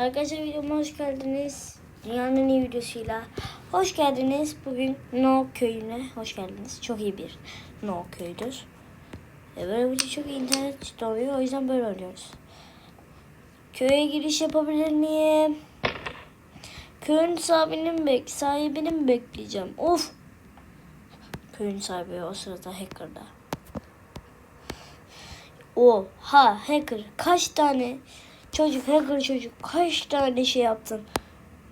Arkadaşlar videoma hoş geldiniz. Dünyanın en iyi videosuyla hoş geldiniz. Bugün No köyüne hoş geldiniz. Çok iyi bir No köydür. E, böyle bir çok internet oluyor. O yüzden böyle oynuyoruz. Köye giriş yapabilir miyim? Köyün sahibini mi, bek sahibini mi bekleyeceğim? Of! Köyün sahibi o sırada hacker'da. Oha hacker kaç tane çocuk hacker çocuk kaç tane şey yaptın?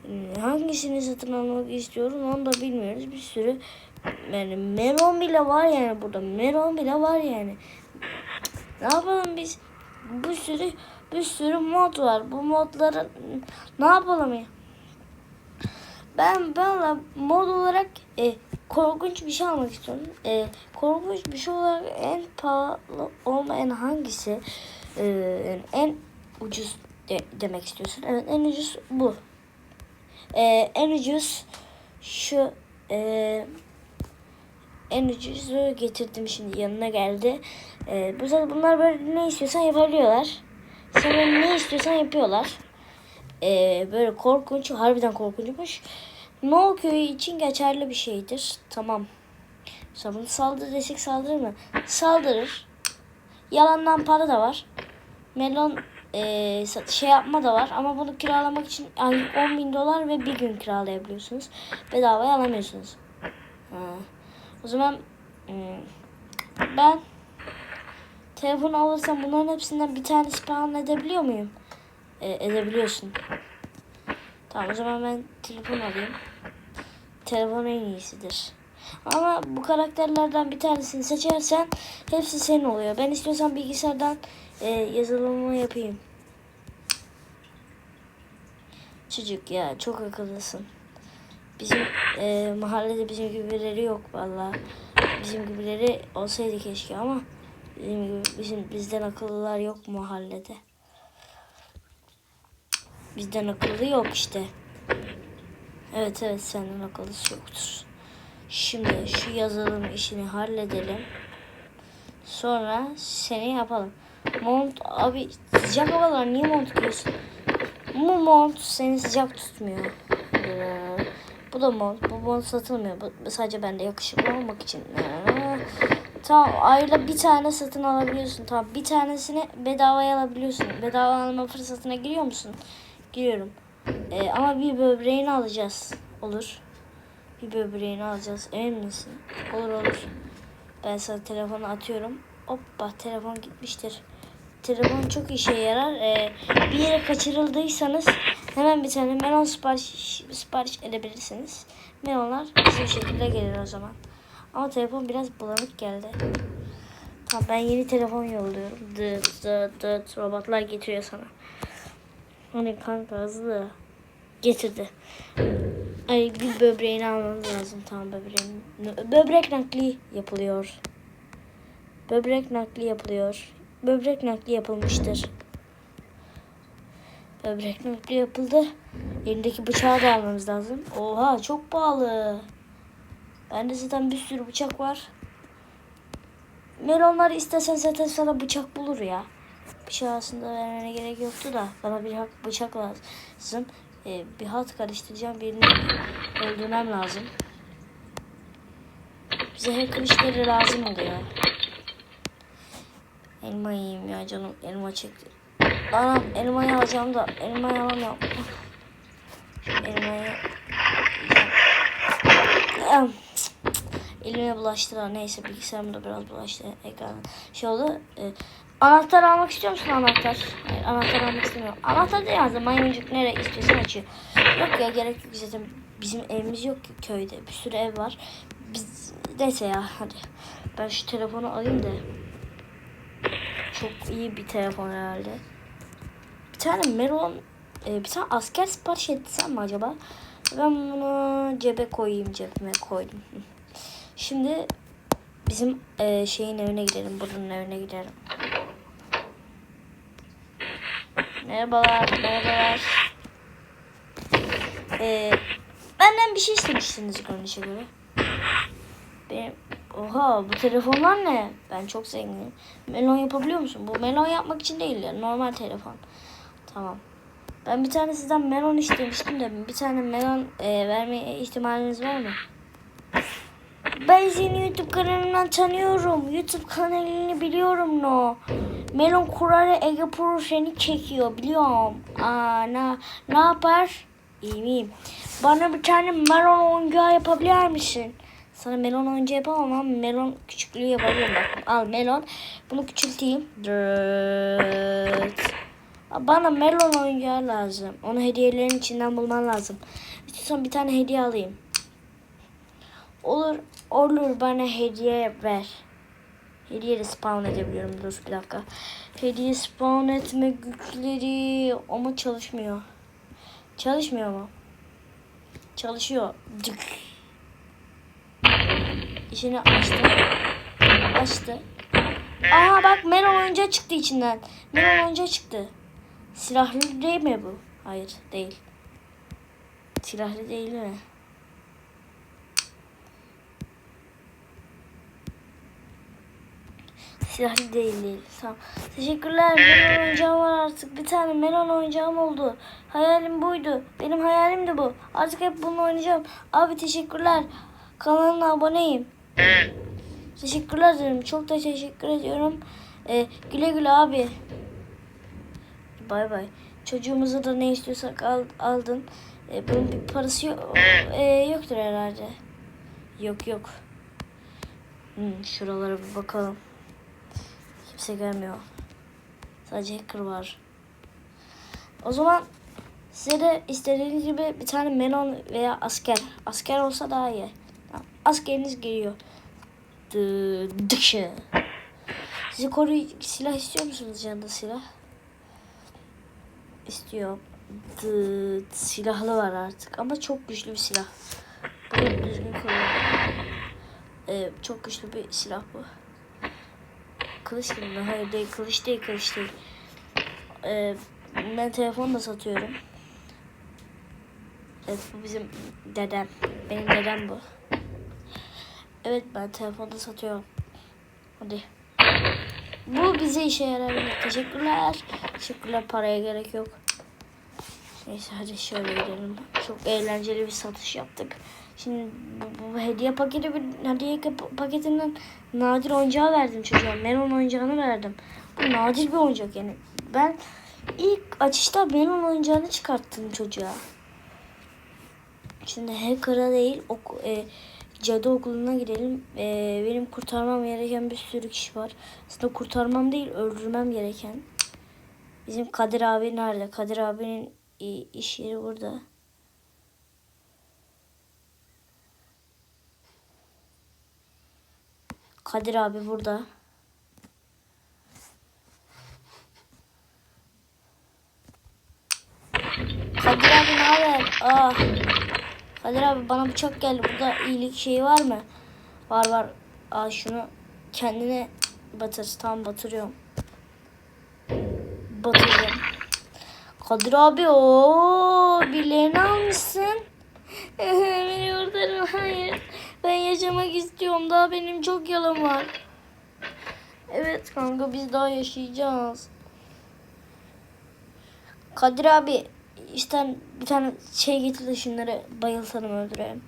Hmm, Hangisini satın almak istiyorum onu da bilmiyoruz. Bir sürü yani melon bile var yani burada. Melon bile var yani. Ne yapalım biz? Bir sürü bir sürü mod var. Bu modları ne yapalım ya? Ben valla mod olarak e, korkunç bir şey almak istiyorum. E, korkunç bir şey olarak en pahalı olmayan hangisi? E, en ucuz de, demek istiyorsun. Evet en ucuz bu. E, en ucuz şu e, en ucuzu getirdim şimdi yanına geldi. E, bu zaten bunlar böyle ne istiyorsan yapabiliyorlar. Böyle ne istiyorsan yapıyorlar. E, böyle korkunç, harbiden korkunçmuş. No köyü için geçerli bir şeydir. Tamam. Mesela bunu desek saldırır mı? Saldırır. Yalandan para da var. Melon e, şey yapma da var. Ama bunu kiralamak için aylık 10 bin dolar ve bir gün kiralayabiliyorsunuz. Bedavaya alamıyorsunuz. Ha. O zaman hmm, ben telefonu alırsam bunların hepsinden bir tane spawn edebiliyor muyum? E, edebiliyorsun. Tamam o zaman ben telefon alayım. Telefon en iyisidir. Ama bu karakterlerden bir tanesini seçersen hepsi senin oluyor. Ben istiyorsan bilgisayardan e, yazılımı yapayım. Çocuk ya çok akıllısın. Bizim e, mahallede bizim gibileri yok valla. Bizim gibileri olsaydı keşke ama bizim gibi bizim bizden akıllılar yok mahallede. Bizden akıllı yok işte. Evet evet senden akıllısı yoktur. Şimdi şu yazılım işini halledelim. Sonra seni yapalım. Mont abi sıcak havalar niye mont giyiyorsun? Bu mont seni sıcak tutmuyor. Ee, bu da mont. Bu mont satılmıyor. Bu sadece bende yakışıklı olmak için. Ee, tamam ayda bir tane satın alabiliyorsun. Tamam bir tanesini bedavaya alabiliyorsun. Bedava alma fırsatına giriyor musun? Giriyorum. Ee, ama bir böbreğini alacağız. Olur. Bir böbreğini alacağız. Emin misin? Olur olur. Ben sana telefonu atıyorum. Hoppa telefon gitmiştir. Telefon çok işe yarar. Ee, bir yere kaçırıldıysanız hemen bir tane melon sipariş, sipariş edebilirsiniz. Melonlar hızlı şekilde gelir o zaman. Ama telefon biraz bulanık geldi. Tamam ben yeni telefon yolluyorum. Dıt dıt dıt robotlar getiriyor sana. Hani kanka hızlı. Getirdi. Ay bir böbreğini almamız lazım. Tamam böbreğin. Böbrek nakli yapılıyor. Böbrek nakli yapılıyor. Böbrek nakli yapılmıştır. Böbrek nakli yapıldı. Elindeki bıçağı da almamız lazım. Oha çok pahalı. Bende zaten bir sürü bıçak var. Melonları istesen zaten sana bıçak bulur ya. Bıçağı aslında vermene gerek yoktu da bana bir bıçak lazım. Ee, bir hat karıştıracağım birini öldürmem lazım. Bize hacker işleri lazım oluyor. Elma yiyeyim ya canım elma çekti. Anam elmayı alacağım da elmayı alamıyorum. Elmayı. Elime bulaştılar. Neyse bilgisayarımda biraz bulaştı ekran. Şey oldu. e, anahtar almak istiyor musun anahtar? Hayır anahtar almak istemiyorum. Anahtar da yazdı. Maymuncuk nereye istiyorsan açıyor. Yok ya gerek yok zaten. Bizim evimiz yok ki köyde. Bir sürü ev var. Biz neyse ya hadi. Ben şu telefonu alayım da. Çok iyi bir telefon herhalde. Bir tane melon e, bir tane asker sipariş etsem mi acaba? Ben bunu cebe koyayım cebime koydum. Şimdi bizim e, şeyin evine gidelim. Buranın evine gidelim. Merhabalar, merhabalar. E, benden bir şey istemiştiniz görünüşe göre. Benim, oha bu telefonlar ne? Ben çok zenginim. Melon yapabiliyor musun? Bu melon yapmak için değil ya. Normal telefon. Tamam. Ben bir tane sizden melon istemiştim de bir tane melon e, verme ihtimaliniz var mı? Ben seni YouTube kanalından tanıyorum. YouTube kanalını biliyorum no. Melon Kurare Ege Pro seni çekiyor biliyorum. Aa, ne, ne yapar? İyi miyim? Bana bir tane melon oyuncağı yapabilir misin? Sana melon oyuncağı yapamam ama melon küçüklüğü yapabilirim bak. Al melon. Bunu küçülteyim. Dırt. Bana melon oyuncağı lazım. Onu hediyelerin içinden bulman lazım. İstiyorsan bir tane hediye alayım. Olur, olur bana hediye ver. Hediye de spawn edebiliyorum. Dur bir dakika. Hediye spawn etme güçleri ama çalışmıyor. Çalışmıyor mu? Çalışıyor. Dık. İçini açtı. Açtı. Aha bak melon oyuncağı çıktı içinden. Melon oyuncağı çıktı. Silahlı değil mi bu? Hayır değil. Silahlı değil mi? Silahlı değil değil. Tamam. Teşekkürler. Melon oyuncağım var artık. Bir tane melon oyuncağım oldu. Hayalim buydu. Benim hayalim de bu. Artık hep bunu oynayacağım. Abi teşekkürler. Kanalına aboneyim. Teşekkürler ederim. Çok da teşekkür ediyorum. Ee, güle güle abi. Bay bay. Çocuğumuza da ne istiyorsak al, aldın. Ee, bunun bir parası yok, ee, yoktur herhalde. Yok yok. Hmm, şuralara bir bakalım. Kimse gelmiyor. Sadece hacker var. O zaman size de istediğiniz gibi bir tane melon veya asker. Asker olsa daha iyi. Askeriniz geliyor. Dı, dışı. Sizi koruyucu silah istiyor musunuz yanında silah? İstiyor. Dı, silahlı var artık ama çok güçlü bir silah. Bunu düzgün koyuyor. Ee, çok güçlü bir silah bu. Kılıç gibi mi? Hayır değil kılıç değil kılıç değil. Ee, ben telefon da satıyorum. Evet bu bizim dedem. Benim dedem bu. Evet ben telefonda satıyorum. Hadi. Bu bize işe yarar. Teşekkürler. Teşekkürler paraya gerek yok. Neyse hadi şöyle gidelim. Çok eğlenceli bir satış yaptık. Şimdi bu, bu hediye paketi bir hediye pa- paketinden nadir oyuncağı verdim çocuğa. Melon oyuncağını verdim. Bu nadir bir oyuncak yani. Ben ilk açışta melon oyuncağını çıkarttım çocuğa. Şimdi hacker'a değil ok, e, cadı okuluna gidelim. E, benim kurtarmam gereken bir sürü kişi var. Aslında kurtarmam değil öldürmem gereken. Bizim Kadir abi nerede? Kadir abinin iş yeri burada. Kadir abi burada. Kadir abi ne haber? Ah. Kadir abi bana bıçak geldi. Burada iyilik şeyi var mı? Var var. Aa şunu kendine batır. Tam batırıyorum. Batırıyorum. Kadir abi o birilerini almışsın. Beni kurtarın. Hayır. Ben yaşamak istiyorum. Daha benim çok yalan var. Evet kanka biz daha yaşayacağız. Kadir abi işte bir tane şey getir de şunları bayıltalım öldürelim.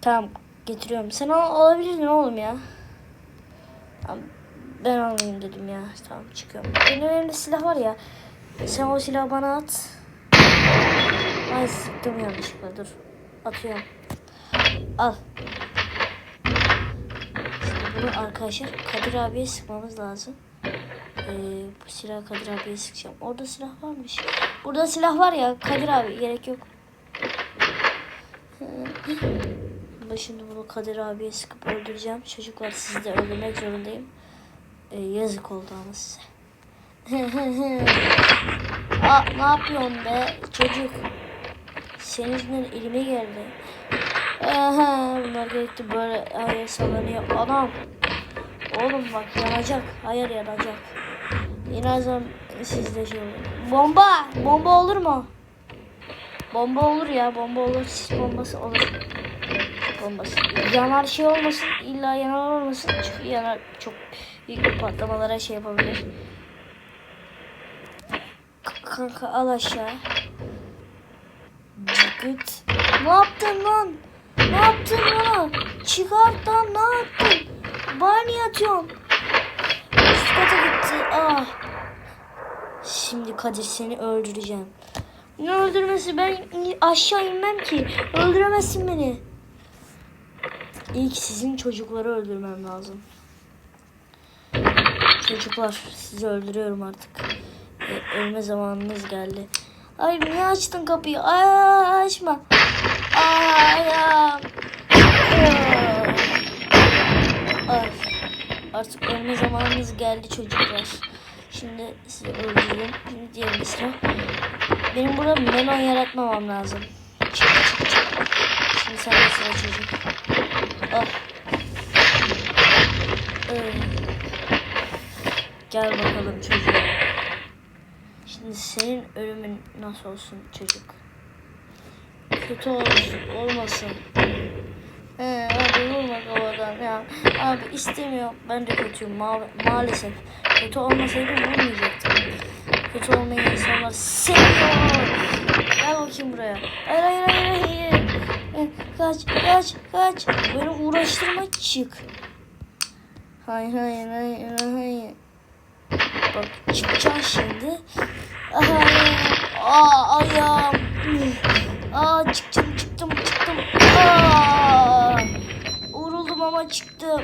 Tamam getiriyorum. Sen al alabilirdin oğlum ya. Ben alayım dedim ya. Tamam çıkıyorum. Benim elimde silah var ya. Sen o silahı bana at. Ay sıktım yanlışlıkla dur. Atıyorum. Al. Şimdi bunu arkadaşlar Kadir abiye sıkmamız lazım. Ee, bu silah Kadir abiye sıkacağım. Orada silah varmış. Burada silah var ya Kadir abi gerek yok. Ben şimdi bunu Kadir abiye sıkıp öldüreceğim. Çocuklar sizi de öldürmek zorundayım. Ee, yazık oldu ama size. Aa, ne yapıyorsun be çocuk? Senin yüzünden elime geldi. Aha, bunlar gerekti böyle hayır sallanıyor. Anam. Oğlum bak yanacak. Hayır yanacak. Zaman sizde şey olur. Bomba! Bomba olur mu? Bomba olur ya. Bomba olur. Sis bombası olur. Bombası. Yanar şey olmasın. illa yanar olmasın. Çünkü yanar çok büyük patlamalara şey yapabilir. Kanka al aşağı. Cıkıt. Ne yaptın lan? Ne yaptın bana? Çıkart lan ne yaptın? Bana niye atıyorsun? Kata gitti. Ah. Şimdi Kadir seni öldüreceğim. Ne öldürmesi? Ben aşağı inmem ki. Öldüremezsin beni. İlk sizin çocukları öldürmem lazım. Çocuklar sizi öldürüyorum artık. Ölme zamanınız geldi. Ay niye açtın kapıyı? Ay açma. Ay. Ay. Artık ölme zamanınız geldi çocuklar. Şimdi sizi öldürüyorum. Şimdi diğer sıra. Benim burada melon yaratmamam lazım. Çık çık çık. Şimdi sen de sıra çocuk. Ah. Ee. Gel bakalım çocuğum. Şimdi senin ölümün nasıl olsun çocuk? Kötü olsun, olmasın. Ee, abi vurma kafadan ya. Abi istemiyorum. Ben de kötüyüm ma- maalesef. Kötü olmasaydım vurmayacaktım. Kötü olmayı insanlar seviyor. Gel bakayım buraya. Hayır hayır hayır hayır. Kaç kaç kaç. Beni uğraştırma çık. Hayır hayır hayır hayır. Bak çıkacağım şimdi. Hayır. Aa ayağım. Aa çıktım çıktım çıktım. Aa. Ama çıktım.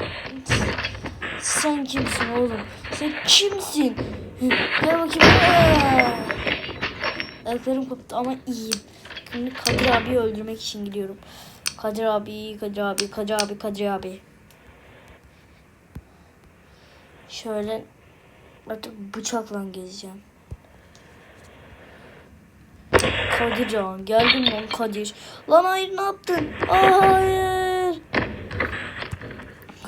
Sen kimsin oğlum? Sen kimsin? Gel bakayım. Aa. Ayaklarım koptu ama iyiyim. Şimdi Kadir abi öldürmek için gidiyorum. Kadir abi, Kadir abi, Kadir abi, Kadir abi. Şöyle artık bıçakla gezeceğim. Kadir can geldim lan Kadir. Lan hayır ne yaptın? Hayır.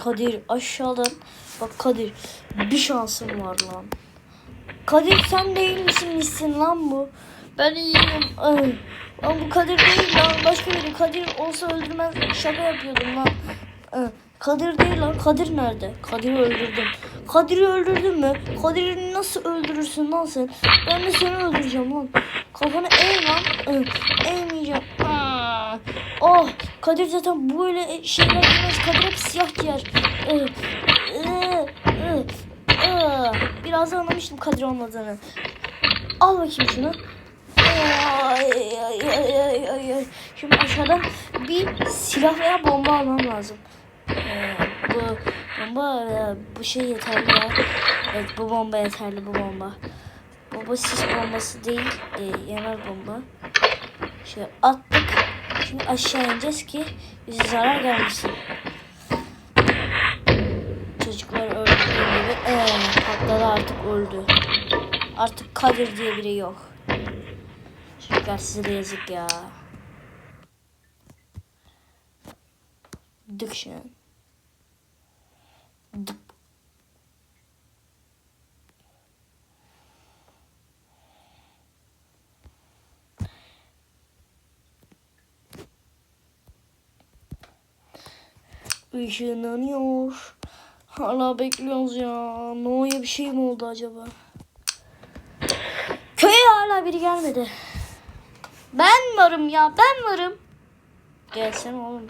Kadir aşağıdan. Bak Kadir bir şansım var lan. Kadir sen değil misin misin lan bu? Ben iyiyim. Ay. Lan bu Kadir değil lan. Başka biri. Kadir olsa öldürmez. Şaka yapıyordum lan. Ay. Kadir değil lan. Kadir nerede? Kadir'i öldürdüm. Kadir'i öldürdün mü? Kadir'i nasıl öldürürsün lan sen? Ben de seni öldüreceğim lan. Kafanı eğ lan. Ay. Eğmeyeceğim. Aa. Oh. Kadir zaten böyle şeyler giymez. Kadir hep siyah giyer. Ay. Ay. Ay. Ay. Biraz anlamıştım Kadir olmadığını. Al bakayım şunu. Şimdi aşağıdan bir silah veya bomba almam lazım. Ee, bu bomba e, bu şey yeterli ya. Evet bu bomba yeterli bu bomba. Bu sis bombası değil. E, yanar bomba. Şöyle attık. Şimdi aşağı ineceğiz ki bize zarar gelmesin. Çocuklar öldüğü gibi ee, patladı artık öldü. Artık Kadir diye biri yok. Çocuklar size de yazık ya. Dık an. Dık. Işınlanıyor. Hala bekliyoruz ya. Noah'ya bir şey mi oldu acaba? Köye hala biri gelmedi. Ben varım ya ben varım. Gelsene oğlum.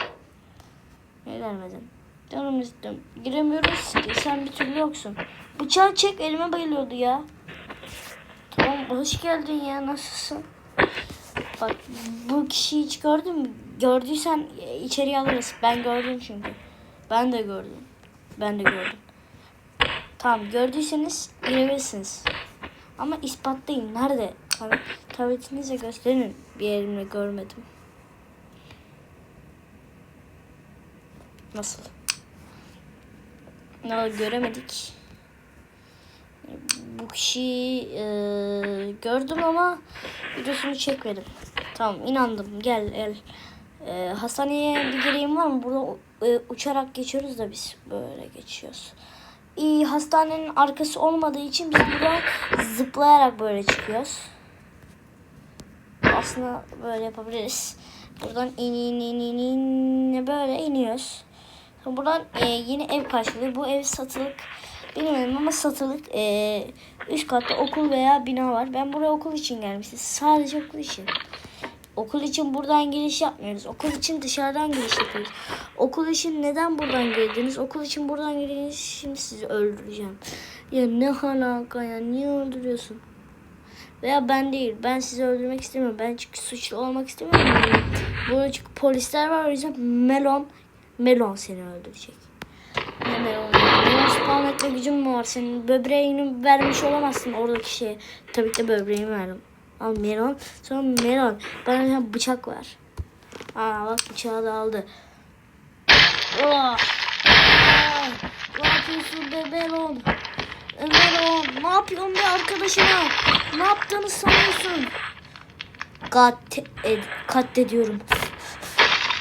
Ne gelmedin? Canım istedim. Giremiyoruz ki sen bir türlü yoksun. Bıçağı çek elime bayılıyordu ya. Tamam hoş geldin ya nasılsın? Bak bu kişiyi hiç gördün mü? Gördüysen içeriye alırız. Ben gördüm çünkü. Ben de gördüm. Ben de gördüm. Tamam gördüyseniz girebilirsiniz. Ama ispatlayın. Nerede? Tabii, tabletinizle gösterin. Bir yerimde görmedim. Nasıl? Ne göremedik. Bu kişiyi e, gördüm ama videosunu çekmedim. Tamam inandım. Gel gel. E, hastaneye bir gereğim var mı? Burada e, uçarak geçiyoruz da biz böyle geçiyoruz. İyi hastanenin arkası olmadığı için biz buradan zıplayarak böyle çıkıyoruz. Aslında böyle yapabiliriz. Buradan in in in in, in böyle iniyoruz. Buradan e, yeni ev karşılıyor. Bu ev satılık Bilmiyorum ama satılık ee, üst katta okul veya bina var. Ben buraya okul için gelmiştim. Sadece okul için. Okul için buradan giriş yapmıyoruz. Okul için dışarıdan giriş yapıyoruz. Okul için neden buradan girdiniz? Okul için buradan girdiniz. Şimdi sizi öldüreceğim. Ya ne alaka ya? Niye öldürüyorsun? Veya ben değil. Ben sizi öldürmek istemiyorum. Ben çünkü suçlu olmak istemiyorum. Burada çünkü polisler var. O yüzden Melon Melon seni öldürecek. Ne Melon? Melon spawn etme gücün mü var? Senin böbreğini vermiş olamazsın oradaki şeye. Tabii ki de böbreğimi verdim. Al Melon. Sonra Melon. Bana bir bıçak ver. Aa bak bıçağı da aldı. Oh. Ne yapıyorsun be Melon? E, Melon ne yapıyorsun be arkadaşına? Ne yaptığını sanıyorsun? Kat, ed, katlediyorum.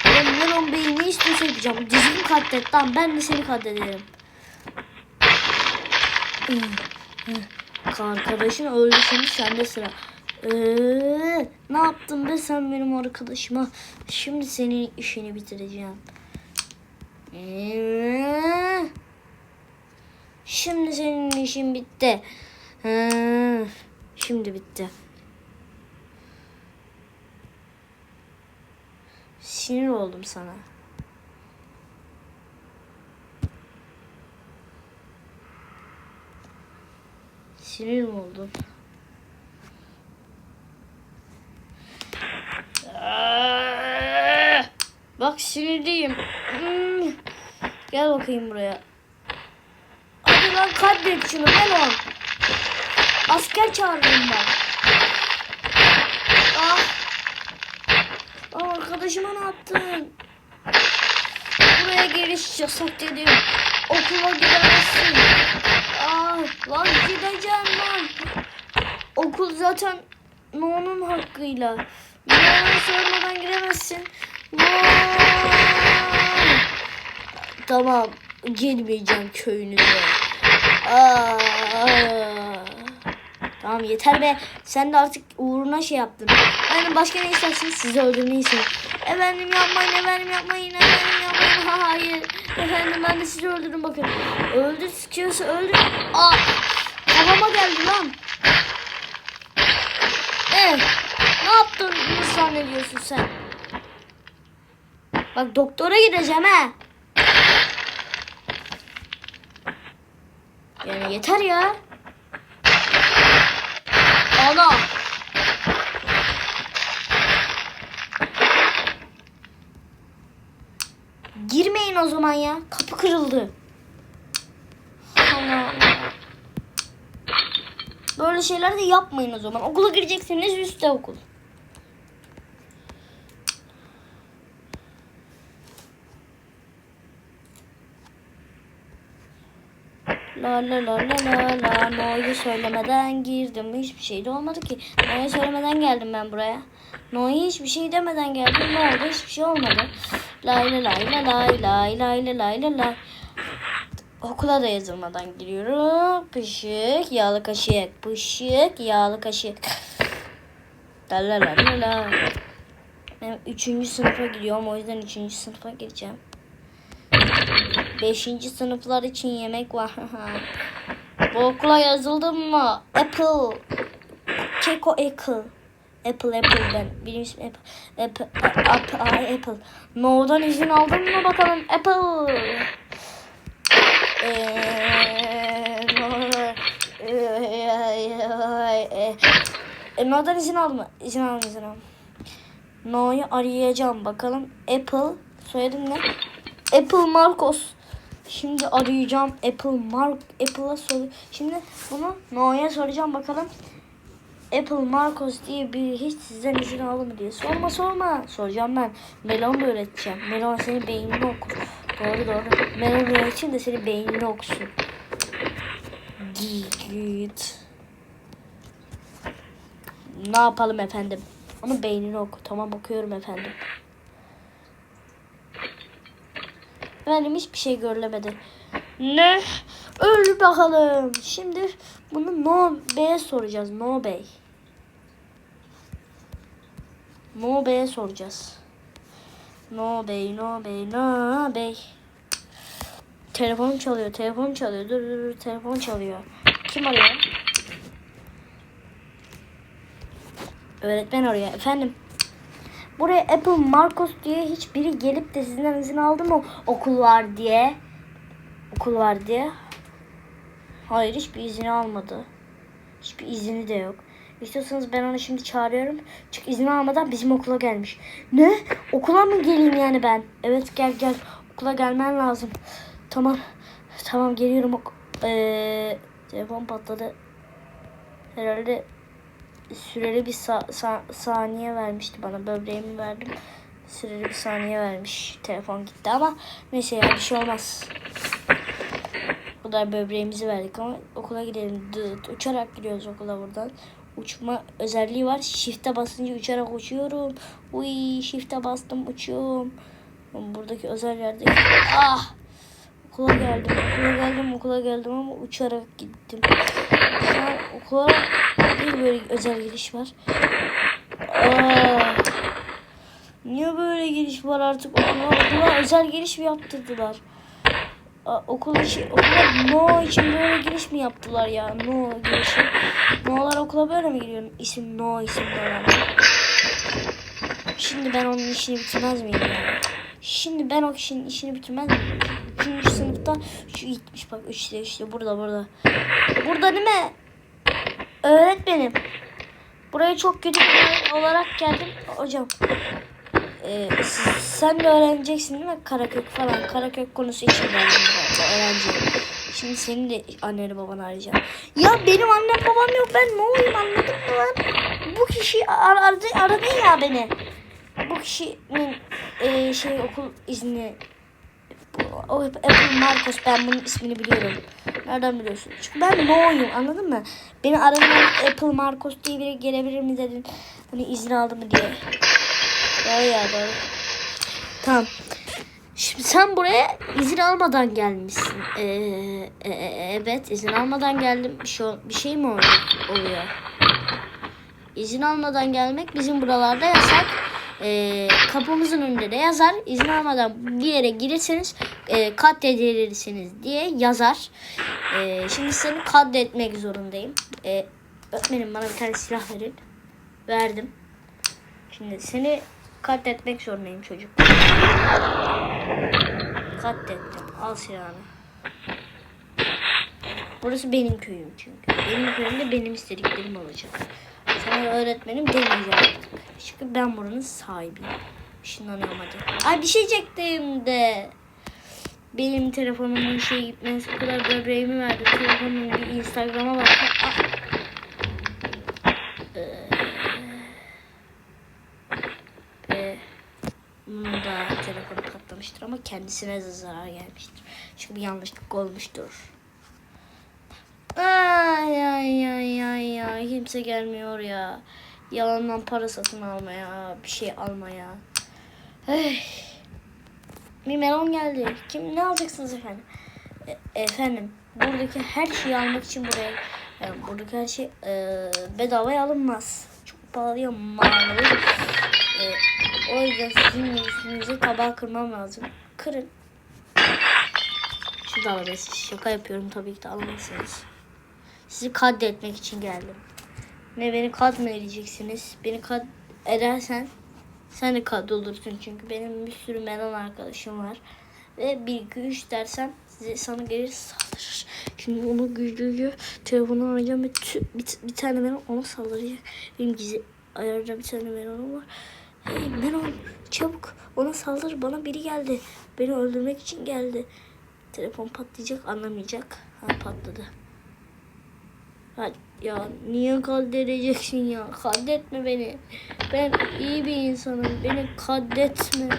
Ben Melon Bey'i ne istiyorsa yapacağım. Dizini katlet lan ben de seni katlederim. Arkadaşın öldü şimdi sende sıra. Ee, ne yaptın be sen benim arkadaşıma? Şimdi senin işini bitireceğim. Ee, şimdi senin işin bitti. Ee, şimdi bitti. Sinir oldum sana. Sinir mi oldun? Aa! Bak sinirliyim. Hmm. Gel bakayım buraya. Hadi lan katlet şunu gel lan. Asker çağırdım ben. Ah. Aa, arkadaşıma ne yaptın? Buraya giriş yasak dedim. Okula gidemezsin. Aa, lan gideceğim lan. Okul zaten No'nun hakkıyla. No'nun sormadan giremezsin. Tamam. Girmeyeceğim köyünüze. Tamam yeter be. Sen de artık uğruna şey yaptın. Yani başka ne istersin? Sizi öldürmeyi istedim. Efendim yapmayın, efendim yapmayın, efendim yapmayın. Ha, hayır. Efendim ben de sizi öldürürüm bakın. Öldür sıkıyorsa öldür. Aa, kafama geldi lan. Evet. Ne yaptın? Ne zannediyorsun sen? Bak doktora gideceğim ha. Yani yeter ya. Ana. Girmeyin o zaman ya. Kapı kırıldı. Allah. Böyle şeyler de yapmayın o zaman. Okula gireceksiniz üstte okul. La la la la la la No'yu söylemeden girdim. Hiçbir şey de olmadı ki. No'yu söylemeden geldim ben buraya. No'yu hiçbir şey demeden geldim. Ne oldu? Hiçbir şey olmadı. Lay la lay la lay lay lay la lay la lay. Okula da yazılmadan giriyorum. Pışık, yağlı kaşık. Pışık, yağlı kaşık. La la la la la. Ben üçüncü sınıfa gidiyorum. O yüzden üçüncü sınıfa gireceğim. Beşinci sınıflar için yemek var. Bu okula yazıldın mı? Apple. Keko Apple. Apple Apple ben. Benim ismim Apple. Apple. Apple. Apple. No'dan izin aldın mı bakalım? Apple. Eee, e, No'dan izin aldı mı? İzin aldım izin aldım. No'yu arayacağım bakalım. Apple. Soyadın ne? Apple Marcos. Şimdi arayacağım Apple Mark Apple'a sor. Şimdi bunu No'ya soracağım bakalım. Apple Marcos diye bir hiç sizden izin aldı mı diye. Sorma sorma. Soracağım ben. Melon da öğreteceğim. Melon senin beynini okur. Doğru doğru. Melon öğreteyim de senin beynini okusun. Git. Ne yapalım efendim? Ama beynini oku. Tamam okuyorum efendim. Benim hiçbir şey görülemedi. Ne? Öl bakalım. Şimdi bunu No Bey'e soracağız. No Bey. No Bey'e soracağız. No Bey, No Bey, No Bey. Telefonum çalıyor. Telefonum çalıyor. Dur dur dur. Telefon çalıyor. Kim arıyor? Öğretmen arıyor. Efendim. Buraya Apple Marcos diye hiçbiri gelip de sizden izin aldı mı okul var diye? Okul var diye. Hayır hiçbir izini almadı. Hiçbir izini de yok. İstiyorsanız ben onu şimdi çağırıyorum. Çünkü izin almadan bizim okula gelmiş. Ne? Okula mı geleyim yani ben? Evet gel gel. Okula gelmen lazım. Tamam. Tamam geliyorum. Ok ee, telefon patladı. Herhalde süreli bir sa- sa- saniye vermişti bana. Böbreğimi verdim. Süreli bir saniye vermiş. Telefon gitti ama neyse ya bir şey olmaz. Bu kadar böbreğimizi verdik ama okula gidelim. Dıt. Uçarak gidiyoruz okula buradan. Uçma özelliği var. Shift'e basınca uçarak uçuyorum. Uy shift'e bastım uçuyorum. Buradaki özel yerde. Ah! Okula geldim. Okula geldim. Okula geldim ama uçarak gittim. An okula bir böyle özel giriş var. Aa! Niye böyle giriş var artık okula? Okula özel giriş mi yaptırdılar? Aa, okul işi, okula no için böyle giriş mi yaptılar ya? No girişi. No'lar okula böyle mi giriyor? İsim no isimli olan. Şimdi ben onun işini bitirmez miyim ya? Şimdi ben o kişinin işini bitirmez miyim? Üçüncü sınıfta şu gitmiş bak işte işte burada burada. Burada değil mi? Öğretmenim. Buraya çok kötü bir olarak geldim. Hocam. Siz- sen de öğreneceksin değil mi? Karakök falan. Karakök konusu için öğrenci. Şimdi senin de anneni babanı arayacağım. Ya benim annem babam yok. Ben ne olayım anladın mı lan? Bu kişi ar- aradı, aradı ya beni. Bu kişinin e, şey okul izni o Apple Marcos ben bunun ismini biliyorum. Nereden biliyorsun? Çünkü ben No'yum anladın mı? Beni aradan Apple Marcos diye biri gelebilir mi dedin. Hani izin aldı mı diye. Ya ya doğru. Tamam. Şimdi sen buraya izin almadan gelmişsin. Ee, e- e- evet izin almadan geldim. Bir şey, bir şey mi oluyor? İzin almadan gelmek bizim buralarda yasak. Ee, kapımızın önünde de yazar. İzin almadan bir yere girirseniz e, katledilirsiniz diye yazar. Ee, şimdi seni katletmek zorundayım. Ee, öğretmenim bana bir tane silah verin. Verdim. Şimdi seni katletmek zorundayım çocuk. Katlettim. Al silahını. Burası benim köyüm çünkü. Benim köyümde benim istediklerim olacak. Sana öğretmenim demeyeceğim artık. Çünkü ben buranın sahibiyim. Işınlanıyorum hadi. Ay bir şey çektim de. Benim telefonumun şey gitmesi o kadar böbreğimi verdi. Telefonumun bir Instagram'a bak. Ah. Ee, Ve bunun da telefonu patlamıştır ama kendisine de zarar gelmiştir. Çünkü bir yanlışlık olmuştur. Ay ay ay ay ay kimse gelmiyor ya. Yalandan para satın almaya, bir şey almaya. Hey. Bir melon geldi. Kim ne alacaksınız efendim? E- efendim buradaki her şeyi almak için buraya yani buradaki her şey e, bedavaya alınmaz. Çok pahalıya mal. E, o yüzden sizin üstünüze tabağı kırmam lazım. Kırın. Şu da. Şaka yapıyorum tabii ki de alamazsınız. Sizi katletmek için geldim. Ne beni kat mı edeceksiniz? Beni kat edersen sen de kat olursun çünkü benim bir sürü melon arkadaşım var. Ve bir iki üç dersem size sana gelir saldırır. Şimdi onu güçlüce telefonu arayacağım ve tü- bir, bir tane melon ona saldıracak. Benim gizli ayarda bir tane melonum var. Hey melon çabuk ona saldır bana biri geldi. Beni öldürmek için geldi. Telefon patlayacak anlamayacak. Ha patladı. Ha, ya niye kaddedeceksin ya? Kaddetme beni. Ben iyi bir insanım. Beni kaddetme.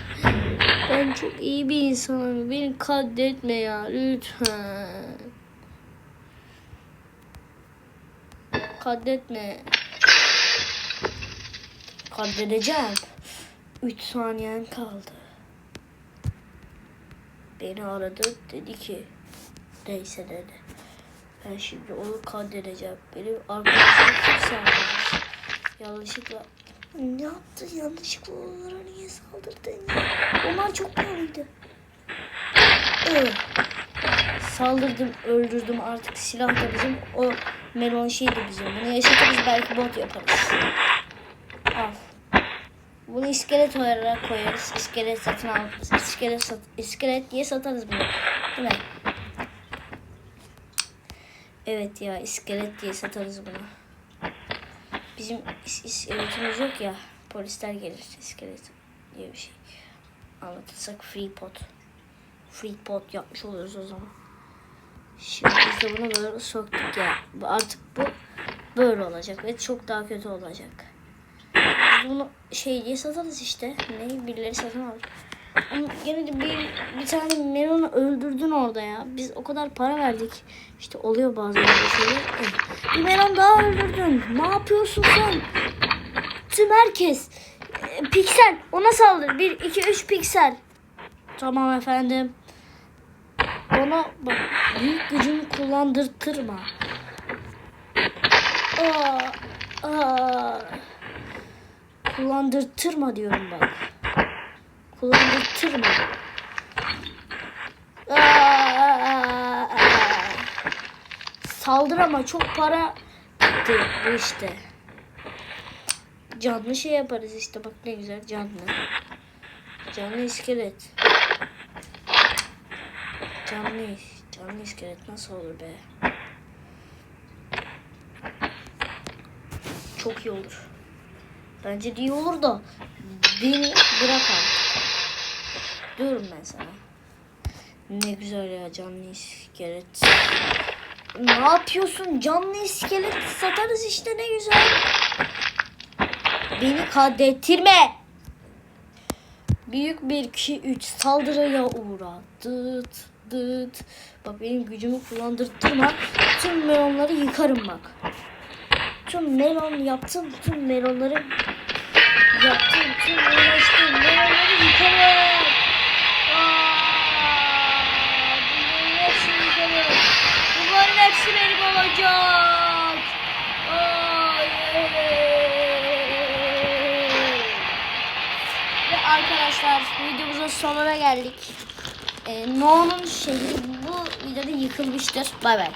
Ben çok iyi bir insanım. Beni kaddetme ya. Lütfen. Kaddetme. Kaddedeceğim. 3 saniyen kaldı. Beni aradı. Dedi ki neyse dedi. Ben şimdi onu kaydedeceğim. Benim arkadaşım saldırmış. Yanlışlıkla. Ne yaptın yanlışlıkla onlara niye saldırdın ya? Onlar çok pahalıydı. Ee, saldırdım, öldürdüm artık silah da bizim. O melon şey de bizim. Bunu yaşatırız belki bot yaparız. Al. Bunu iskelet olarak koyarız. İskelet satın al. İskelet, sat, iskelet diye satarız bunu. Değil mi? Evet ya iskelet diye satarız bunu. Bizim is, iskeletimiz yok ya. Polisler gelir iskelet diye bir şey. Anlatırsak free pot. Free pot yapmış oluruz o zaman. Şimdi biz de bunu böyle soktuk ya. Artık bu böyle olacak ve çok daha kötü olacak. Biz bunu şey diye satarız işte. Ne birileri satın alır. Ama de bir, bir tane melonu öldürdün orada ya. Biz o kadar para verdik. İşte oluyor bazen böyle şeyler. Bir melon daha öldürdün. Ne yapıyorsun sen? Tüm herkes. e, Piksel ona saldır. 1, 2, 3 piksel. Tamam efendim. Bana bak büyük gücümü kullandırtırma. Aa, aa. Kullandırtırma diyorum bak. Kullandırtırma. Saldır ama çok para gitti bu işte. Canlı şey yaparız işte bak ne güzel canlı. Canlı iskelet. Canlı, canlı iskelet nasıl olur be? Çok iyi olur. Bence iyi olur da beni bırak artık. Diyorum ben sana. Ne güzel ya canlı iskelet. Ne yapıyorsun? Canlı iskelet satarız işte ne güzel. Beni kaydettirme. Büyük bir 2 3 saldırıya uğra. Dıt dıt. Bak benim gücümü kullandırtma. Tüm melonları yıkarım bak. Tüm melon yaptım. Tüm melonları yaptım. Tüm uğraştım. Melonları yıkarım. Aa, Bunların hepsini yıkarım. Benim olacak. Ay, Ve arkadaşlar videomuzun sonuna geldik. Ee, Noah'nun şehri bu videoda yıkılmıştır. Bay bay.